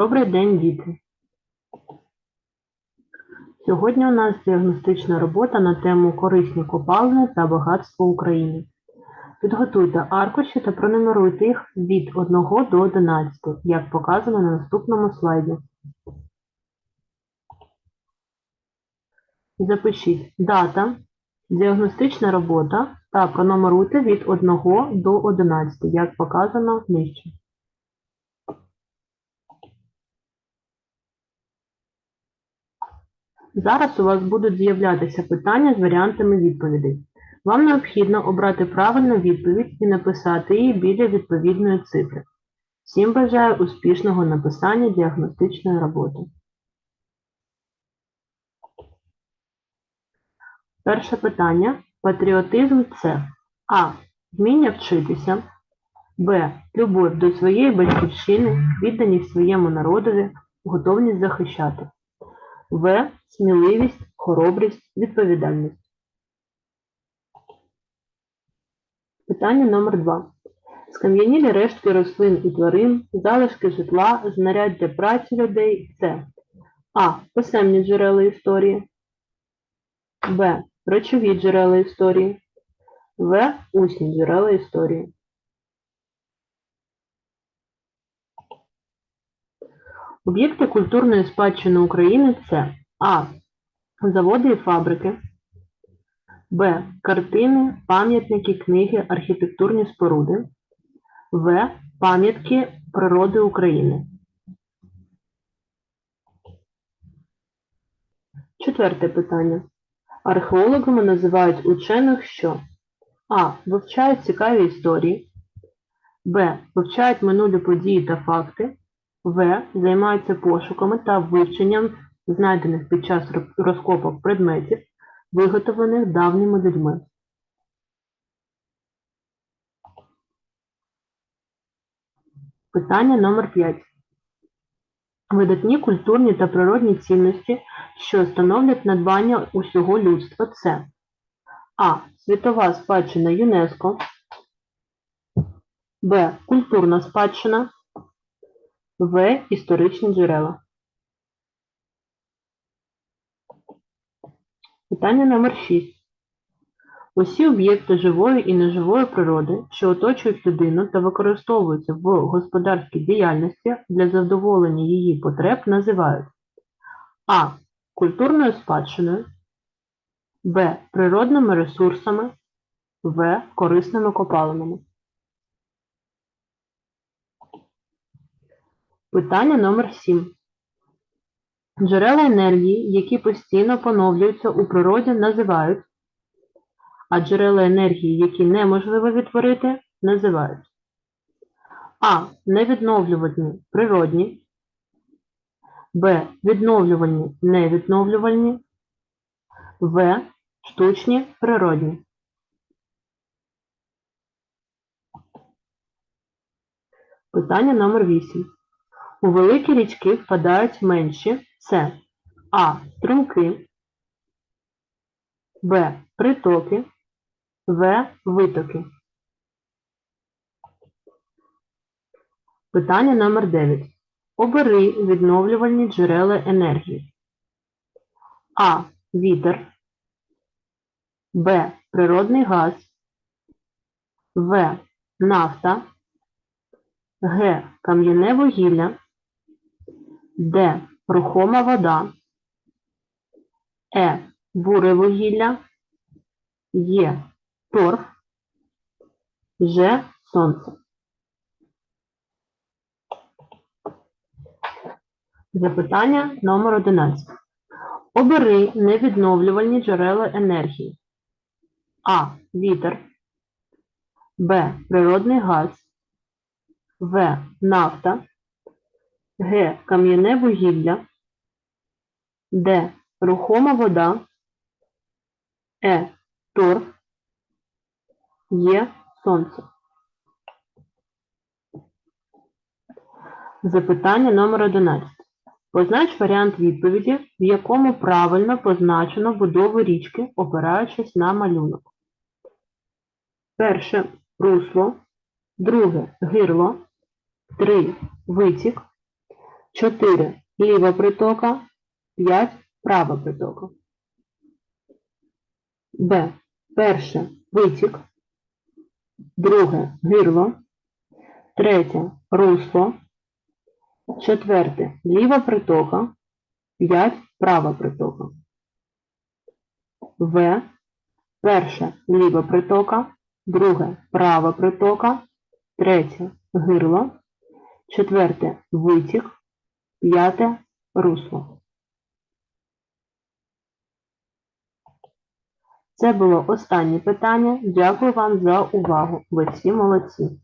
Добрий день, діти! Сьогодні у нас діагностична робота на тему корисні копалини та багатство України. Підготуйте аркуші та пронумеруйте їх від 1 до 11, як показано на наступному слайді. Запишіть дата, діагностична робота та пронумеруйте від 1 до 11, як показано нижче. Зараз у вас будуть з'являтися питання з варіантами відповідей. Вам необхідно обрати правильну відповідь і написати її біля відповідної цифри. Всім бажаю успішного написання діагностичної роботи. Перше питання. Патріотизм це А. Вміння вчитися. Б. Любов до своєї батьківщини, відданість своєму народові, готовність захищати. В. Сміливість, хоробрість, відповідальність. Питання номер 2. Скам'янілі рештки рослин і тварин, залишки житла, знаряддя праці людей це А. Писемні джерела історії. Б. Речові джерела історії. В. Усні джерела історії. Об'єкти культурної спадщини України це А. Заводи і фабрики. Б. Картини, пам'ятники, книги, архітектурні споруди. В. Пам'ятки природи України. Четверте питання. Археологами називають учених, що А. Вивчають цікаві історії. Б. Вивчають минулі події та факти. В. Займаються пошуками та вивченням знайдених під час розкопок предметів, виготовлених давніми людьми. Питання номер 5. Видатні культурні та природні цінності, що становлять надбання усього людства, це А. Світова спадщина ЮНЕСКО. Б. Культурна спадщина. В. Історичні джерела. Питання номер 6. Усі об'єкти живої і неживої природи, що оточують людину та використовуються в господарській діяльності для задоволення її потреб, називають А. Культурною спадщиною, Б. Природними ресурсами, В. Корисними копалинами. Питання номер 7. Джерела енергії, які постійно поновлюються у природі, називають, а джерела енергії, які неможливо відтворити, називають А. Невідновлювальні природні, Б. Відновлювальні невідновлювальні, В. Штучні природні. Питання номер 8. У великі річки впадають менші це А. Струмки, Б. Притоки, В. Витоки. Питання номер 9. Обери відновлювальні джерела енергії. А. Вітер. Б. Природний газ. В. Нафта. Г. Кам'яне вугілля. Д. Рухома вода. Е. Буре вугілля. Є. Торф. Ж. Сонце. Запитання номер 11. Обери невідновлювальні джерела енергії. А. Вітер. Б. Природний газ. В. Нафта. Г. Кам'яне вугілля. Д. Рухома вода. Е. Торф. Є. Сонце. Запитання номер 11. Познач варіант відповіді, в якому правильно позначено будову річки, опираючись на малюнок. Перше русло, друге гирло, три витік, 4 ліва притока, 5 права притока. Б. Перше витік, друге гирло, третє русло, четверте ліва притока, 5 права притока. В. Перше ліва притока, друге права притока, третє гирло, четверте витік, п'яте русло. Це було останнє питання. Дякую вам за увагу. Ви всі молодці.